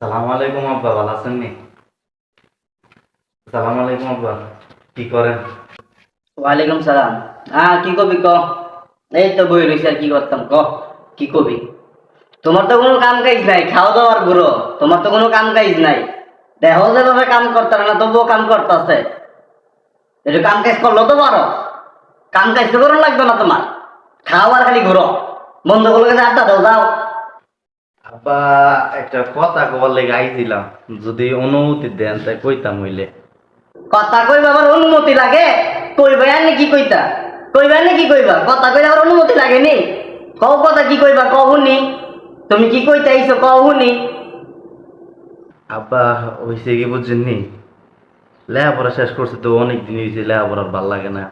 সালাম আলাইকুম আব্বা, ভালো আছেন নি? সালাম আলাইকুম আব্বা, কি করেন? ওয়ালাইকুম সালাম। হ্যাঁ কি কবি ক? এই তো বই রয়েছে আর কি করতাম, ক? কি কবি? তোমার তো কোনো কাম কাজ নাই খাওয়া দাওয়ার তোমার তো কোনো কাম কাজ নাই। যে ভাবে কাম করতে না, তবুও কাম করতেছে। একটু কাম কাজ করল তো পারো। কাম কাজ তো লাগবে না তোমার। খাওয়ার খালি ঘুরো। বন্ধু গুলো কাছে আড্ডা দাও, যাও। আব্বা একটা কথা কবার লেগে আইছিলাম। যদি অনুমতি দেন তাই কইতাম হইলে। কথা কইবা আবার অনুমতি লাগে? কইবা এনে কি কইতা? কইবা এনে কি কইবা? কথা কইলে আবার অনুমতি লাগে নি? কও কথা কি কইবা কও শুনি। তুমি কি কইতে আইছো কও শুনি। আব্বা হয়েছে কি বুঝছেন নি লেখাপড়া শেষ করছে তো অনেক দিন হয়েছে লেখাপড়ার ভালো লাগে না।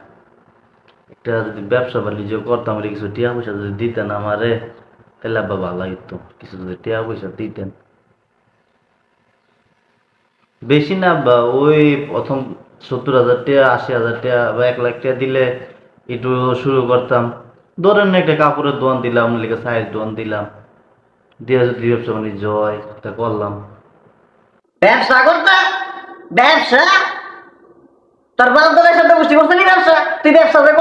একটা যদি ব্যবসা বাণিজ্য করতাম আর কিছু টিয়া পয়সা যদি দিতেন আমারে। তাহলে আব্বা লাগতো কিছু যদি টিয়া পয়সা দিতেন বেশি না আব্বা ওই প্রথম সত্তর হাজার টাকা আশি হাজার টাকা বা এক লাখ টাকা দিলে একটু শুরু করতাম। ধরেন একটা কাপড়ের দোকান দিলাম লিখে সাইজ দোকান দিলাম। দিয়ে যদি ব্যবসা বাণিজ্য হয়, তা করলাম। ব্যবসা করতা? ব্যবসা? তোর বাপ দাদার সাথে বুঝতে পারছিস ব্যবসা? তুই ব্যবসা যে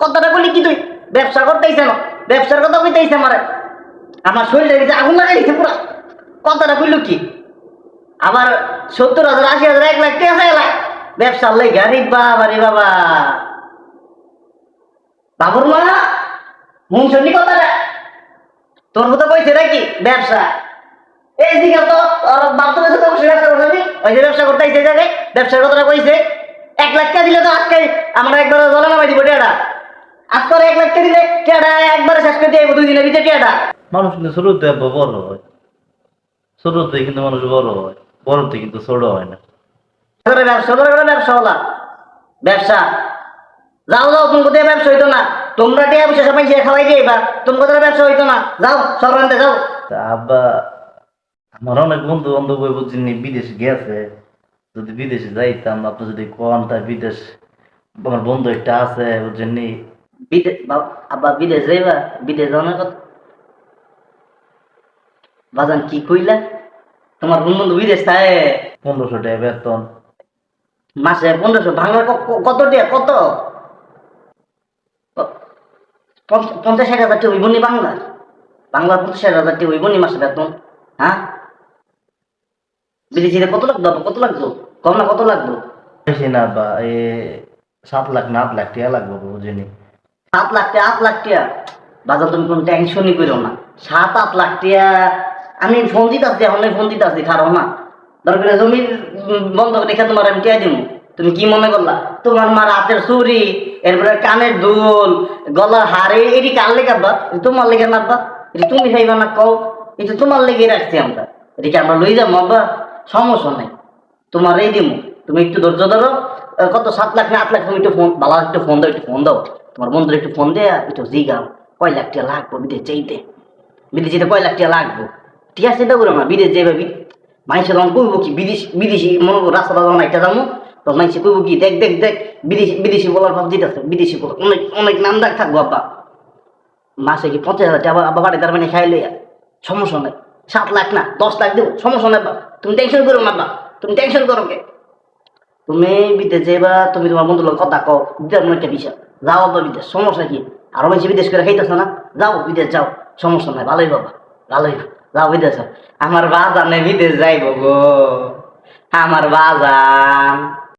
কথাটা বলি কি তুই? ব্যবসা করতে না। ব্যবসার কথা কইতে আইছ আমারে। আমার শরীরটা দিতে আগুন লাগাই দিছে পুরা। কথাটা কইলো কি? আবার সত্তর হাজার, আশি হাজার, এক লাখ টাকা চাইলা ব্যবসার লাই গাড়ি বাবা রে বাবা। বাবুর মা হুম শুনি কথাটা। তোর মতো কইছে নাকি ব্যবসা? এই দিকে তো বাথরুমের সাথে বসে ব্যবসা করতে ওই যে ব্যবসা করতে আইছে জায়গায়, ব্যবসার কথাটা কইছে। এক লাখ টাকা দিলে তো আজকে আমরা একবার বলে না দিব টিয়াটা ওর এক লাখ দিলে টিয়াটা একবারে শেষ করে দিয়ে দুই দিনের ভিতরে টিয়াটা মানুষ কিন্তু আব্বা বড় হয়। ছোটতে কিন্তু মানুষ বড় হয় বড়তে কিন্তু ছোট হয় না। করে ব্যবসা করে করে ব্যবসা হলা ব্যবসা। যাও যাও তুমি কোথায় ব্যবসা হইতো না। তোমরা টিয়া পয়সা সবাই সে খাওয়াই দিয়ে এবার। তুমি কোথায় ব্যবসা হইতো না। যাও সর্বান্তে যাও। আব্বা আমার অনেক বন্ধু বান্ধব বুঝছেন বিদেশ গেছে। যদি বিদেশে যাইতাম আপনি যদি কন বিদেশ আমার বন্ধু একটা আছে নি বিদেশ আব্বা বিদেশ যাইবা বিদেশ যাও না কত বাজান কি কইলা তোমার বন্ধু বিদেশ থাকে পনেরোশো টাকা বেতন মাসে পনেরোশো কত টাকা কত পঞ্চাশ ষাট হাজার টাকা হইব নি বাংলার বাংলার পঞ্চাশ ষাট হাজার টাকা হইব নি মাসে বেতন হ্যাঁ বিদেশিতে কত লাগতো কত লাগতো কম না কত লাগতো বেশি না এ সাত লাখ না আট লাখ টাকা লাগবে বুঝিনি সাত লাখ টাকা আট লাখ টাকা। বাজার তুমি কোনো টেনশনই করো না। সাত আট লাখ টাকা। আমি ফোন দিতে আসছি এখন ফোন দিতে আসছি খারাপ না দরকার উম, বন্ধ রেখে তোমার আমি টিয়া দিব তুমি কি মনে করলা? তোমার মার হাতের চুরি এরপরে কানের দুল গলার হারে এটি কার লেগে এটি তোমার লেগে না আব্বা? এটি তুমি খাইবা না কও? এটা তোমার লেগে রাখছি আমরা। এটিকে আমরা লই যাব আব্বা। সমস্যা নাই। তোমার এই দিমু। তুমি একটু ধৈর্য ধরো। কত সাত লাখ না আট লাখ তুমি একটু ফোন বালা একটু ফোন দাও, একটু ফোন দাও। তোমার বন্ধুর একটু ফোন দেয়া একটু জিগাও। কয় লাখ টাকা লাগবো বিদেশ চাইতে বিদেশ যেতে কয় লাখ টাকা লাগবো? ঠিক আছে চিন্তা করো না বিদেশ যাইবা মানুষে তখন কইবো কি, বিদেশ, বিদেশি মনে করো রাস্তা যখন একটা যাব তো মানুষে কইবো কি, দেখ দেখ দেখ, বিদেশি বিদেশি বলার ভাব দিতেছে বিদেশি বলা অনেক অনেক নাম ডাক থাকব, আব্বা। মাসে কি পঞ্চাশ হাজার টাকা আবার বাড়ি, তার মানে খাই লইয়া। সমস্যা নাই। সাত লাখ না, দশ লাখ দেবো। সমস্যা নাই, আব্বা। তুমি টেনশন করো না, আব্বা। তুমি টেনশন করো কে? তুমি বিদেশ যাইবা, তুমি তোমার বন্ধুর লোক কথা কও, বিদেশ মনে একটা বিষয়। যাও বা বিদেশ, সমস্যা কি? আরও বেশি বিদেশ করে খাইতেছ না? যাও, বিদেশ যাও, সমস্যা নাই, ভালোই বাবা ভালোই যাও, বিদেশ যাও। আমার বাজানে বিদেশ যাইব গো। আমার বাজান।